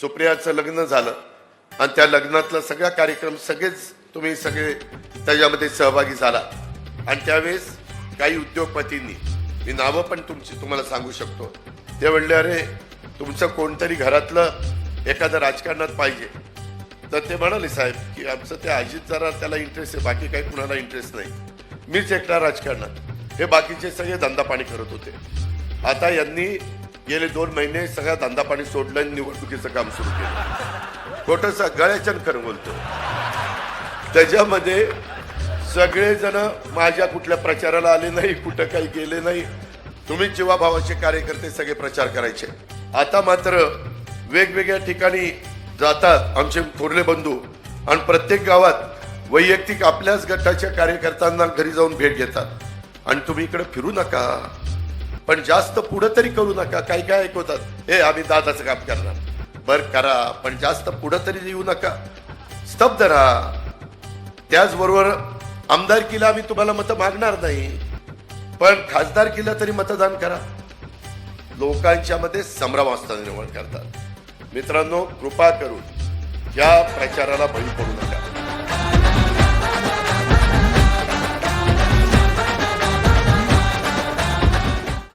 सुप्रियाचं लग्न झालं. आणि त्या लग्नातला सगळा कार्यक्रम सगळेच तुम्ही सगळे त्याच्यामध्ये सहभागी झाला. आणि त्यावेळेस काही उद्योगपतींनी मी नावं पण तुमची तुम्हाला सांगू शकतो. ते म्हणले अरे तुमचं कोणतरी घरातलं एखादं राजकारणात पाहिजे. तर ते म्हणाले साहेब की आमचं ते अजित जरा त्याला इंटरेस्ट आहे बाकी काही कुणाला इंटरेस्ट नाही. मीच एकटा राजकारणात. हे बाकीचे सगळे धंदा पाणी करत होते. आता यांनी गेले दोन महिने सगळा धंदा पाणी सोडलं आणि निवडणुकीचं काम सुरू केलं. खोटं गळ्याच्या खरं बोलतो त्याच्यामध्ये सगळेजण माझ्या कुठल्या प्रचाराला आले नाही कुठं काही गेले नाही. तुम्ही जीवाभावाचे कार्यकर्ते सगळे प्रचार करायचे. आता मात्र वेगवेगळ्या ठिकाणी जातात आमचे थोरले बंधू आणि प्रत्येक गावात वैयक्तिक आपल्याच गटाच्या कार्यकर्त्यांना घरी जाऊन भेट घेतात. आणि तुम्ही इकडे फिरू नका. पण जास्त पुढं तरी करू नका. काही काय ऐकवतात. हे आम्ही दादाचं काम करणार. बर करा. पण जास्त पुढं तरी येऊ नका. स्तब्ध राहा. त्याचबरोबर आमदारकीला आम्ही तुम्हाला मतं मागणार नाही. पण खासदारकीला तरी मतदान करा. लोकांच्या मध्ये संभ्रम निर्माण करतात. मित्रांनो कृपा करून या प्रचाराला बळी पडू नका.